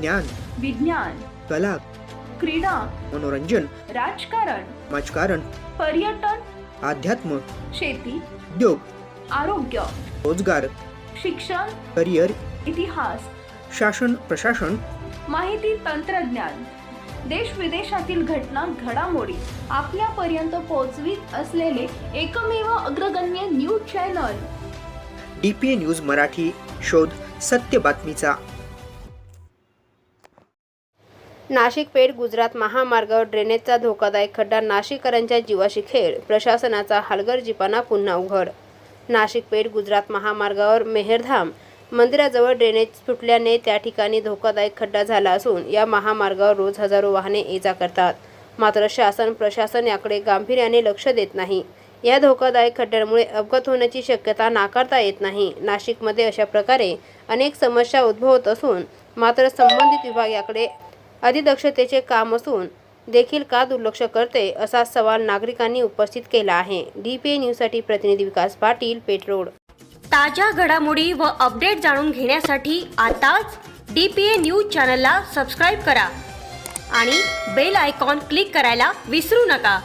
ज्ञान विज्ञान कला क्रीडा मनोरंजन राजकारण राजकारण पर्यटन अध्यात्म शेती उद्योग आरोग्य रोजगार शिक्षण करिअर इतिहास शासन प्रशासन माहिती तंत्रज्ञान देश विदेशातील घटना घडामोडी आपल्यापर्यंत पोहोचवीत असलेले एकमेव अग्रगण्य news channel. D P A news Marathi शोध सत्य बातमीचा नाशिक पेठ गुजरात महामार्गावर ड्रेनेजचा धोकादायक खड्डा नाशिककरांच्या जीवाशी खेळ प्रशासनाचा हलगर्जीपणा पुन्हा उघड. नाशिक पेठ गुजरात महामार्गावर मेहरधाम मंदिराजवळ ड्रेनेज फुटल्याने त्या ठिकाणी धोकादायक खड्डा झाला असून या महामार्गावर रोज हजारो वाहने ये जा करतात. मात्र शासन प्रशासन याकडे गांभीर्याने लक्ष देत नाही. या धोकादायक खड्ड्यांमुळे अपघात होण्याची शक्यता नाकारता येत नाही. नाशिकमध्ये अशा प्रकारे अनेक समस्या उद्भवत असून मात्र संबंधित विभाग याकडे अतिदक्षतेचे काम असून देखील का दुर्लक्ष करते असा सवाल नागरिकांनी उपस्थित केला आहे. डी पी ए न्यूजसाठी प्रतिनिधी विकास पाटील पेटरोड ताज्या घडामोडी व अपडेट जाणून घेण्यासाठी आताच डी पी ए न्यूज चॅनलला सबस्क्राईब करा आणि बेल आयकॉन क्लिक करायला विसरू नका.